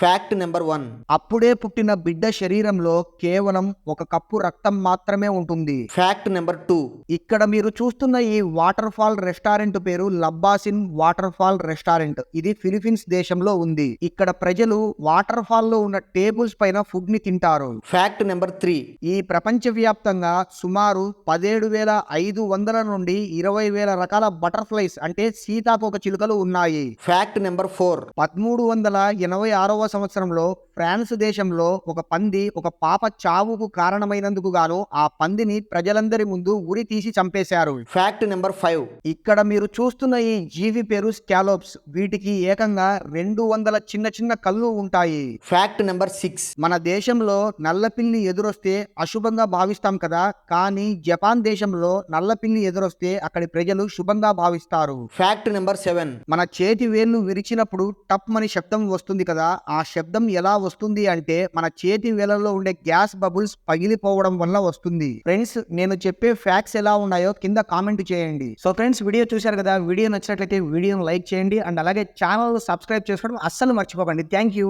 Fact number one అప్పుడే పుట్టిన బిడ్డ శరీరంలో కేవలం ఒక కప్పు రక్తం మాత్రమే ఉంటుంది. ఫ్యాక్ట్ నెంబర్ టూ ఇక్కడ మీరు చూస్తున్న ఈ వాటర్ ఫాల్ రెస్టారెంట్ పేరు లబ్బాసిన్ వాటర్ ఫాల్ రెస్టారెంట్. ఇది ఫిలిపీన్స్ దేశంలో ఉంది. ఇక్కడ ప్రజలు వాటర్ ఫాల్లో ఉన్న టేబుల్స్ పైన ఫుడ్ని తింటారు. ఫ్యాక్ట్ నెంబర్ త్రీ ఈ ప్రపంచవ్యాప్తంగా సుమారు పదిహేడు వేల ఐదు వందల నుండి ఇరవై వేల రకాల బటర్ఫ్లైస్ అంటే సీతాకోక చిలుకలు ఉన్నాయి. ఫ్యాక్ట్ నెంబర్ ఫోర్ పదమూడు వందల ఎనభై ఆరవ సంవత్సరంలో ఫ్రాన్స్ దేశంలో ఒక పంది ఒక పాప చావుకు కారణమైనందుకు గాను ఆ పందిని ప్రజలందరి ముందు ఉరి తీసి చంపేశారు. ఫ్యాక్ట్ నెంబర్ ఫైవ్ ఇక్కడ మీరు చూస్తున్న ఈ జీవి పేరు స్కాలోప్స్. వీటికి ఏకంగా రెండు వందల చిన్న చిన్న కళ్ళు ఉంటాయి. ఫ్యాక్ట్ నెంబర్ సిక్స్ మన దేశంలో నల్లపిల్లి ఎదురొస్తే అశుభంగా భావిస్తాం కదా. కానీ జపాన్ దేశంలో నల్లపిల్లి ఎదురొస్తే అక్కడి ప్రజలు శుభంగా భావిస్తారు. ఫ్యాక్ట్ నెంబర్ సెవెన్ మన చేతి వేళ్ళు విరిచినప్పుడు టప్ అని శబ్దం వస్తుంది కదా. ఆ శబ్దం ఎలా వస్తుంది అంటే మన చేతి వేళ్ళలో ఉండే గ్యాస్ బబుల్స్ పగిలిపోవడం వల్ల వస్తుంది. ఫ్రెండ్స్ నేను చెప్పే ఫ్యాక్ట్స్ ఎలా ఉన్నాయో కింద కామెంట్ చేయండి. సో ఫ్రెండ్స్ వీడియో చూశారు కదా వీడియో నచ్చినట్లయితే వీడియోని లైక్ చేయండి. అండ్ అలాగే ఛానల్ సబ్స్క్రైబ్ చేసుకోవడం అస్సలు మర్చిపోకండి. Thank you.